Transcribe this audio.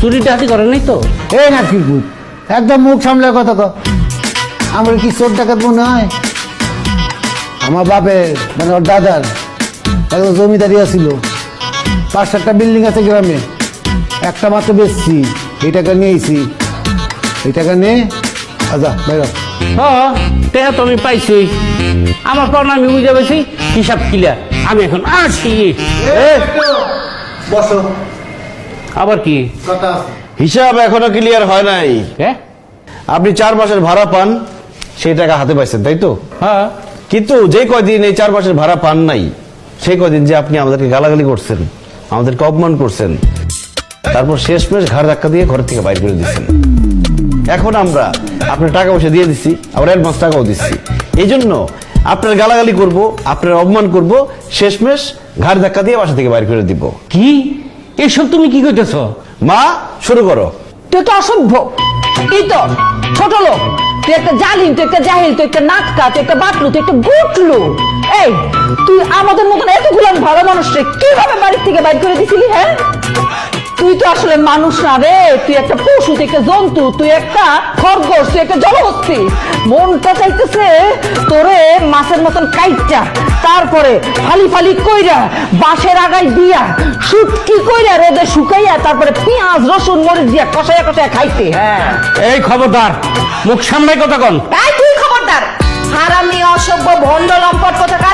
চুরি ডাকাতি করে নাই তো? এই না কি একদম মুখ সামলে কথা কো আমার কি চোর ডাকাত মনে হয়? আমার বাপের মানে ওর দাদার একদম জমিদারি আছিল। পাঁচ সাতটা বিল্ডিং আছে গ্রামে একটা মাত্র বেচছি এই টাকা নিয়েছি। এই টাকা নিয়ে আচ্ছা বাইর টেহা তো আমি পাইছি। আমার পর আমি বুঝে পেয়েছি হিসাব ক্লিয়ার আমি এখন আসি। বসো। আবার কি? কথা হিসাব এখনও ক্লিয়ার হয় নাই। হ্যাঁ আপনি চার মাসের ভাড়া পান সেই টাকা হাতে পাইছেন তাই তো? হ্যাঁ। কিন্তু যে কয়দিন এই চার মাসের ভাড়া পান নাই সেই কয়দিন যে আপনি আমাদেরকে গালাগালি করছেন আমাদেরকে অপমান করছেন তারপর শেষ মেশ ঘাড় ধাক্কা দিয়ে ঘর থেকে বাইর করে দিচ্ছেন এখন আমরা আপনার টাকা পয়সা দিয়ে দিচ্ছি আবার অ্যাডভান্স টাকাও দিচ্ছি। এই জন্য আপনার গালাগালি করব আপনার অপমান করব শেষমেশ ঘাড় ধাক্কা দিয়ে বাসা থেকে বাইর করে দিব। কি? এসব তুমি কি করতেছ মা শুরু করো। তুই তো অসভ্য। এই তো? ছোট লোক। তুই একটা জালিম তুই একটা জাহিল তুই একটা নাটকা তুই একটা বাটলু তুই একটা গুটলু। এই তুই আমাদের মতন এতগুলো ভালো মানুষরে কীভাবে বাড়ির থেকে বাইর করে দিছিলি হ্যাঁ? তুই তো আসলে মানুষ না রে তুই একটা পশু তুই একটা জন্তু তুই একটা খরগোশ তুই একটা জলহস্তি। মনটা চাইতেছে তোরে মাছের মতন কাইটা তারপরে ফালি ফালি কইরা বাঁশের আগায় দিয়া শুটকি কইরা রোদে শুকাইয়া তারপরে পেঁয়াজ রসুন মরিচ দিয়া কষাইয়া কষাইয়া খাইতে। হ্যাঁ। এই খবরদার মুখ সামনে কথা কন। এই তুই খবরদার। হারামি অসভ্য ভণ্ড লম্পট কোথাকার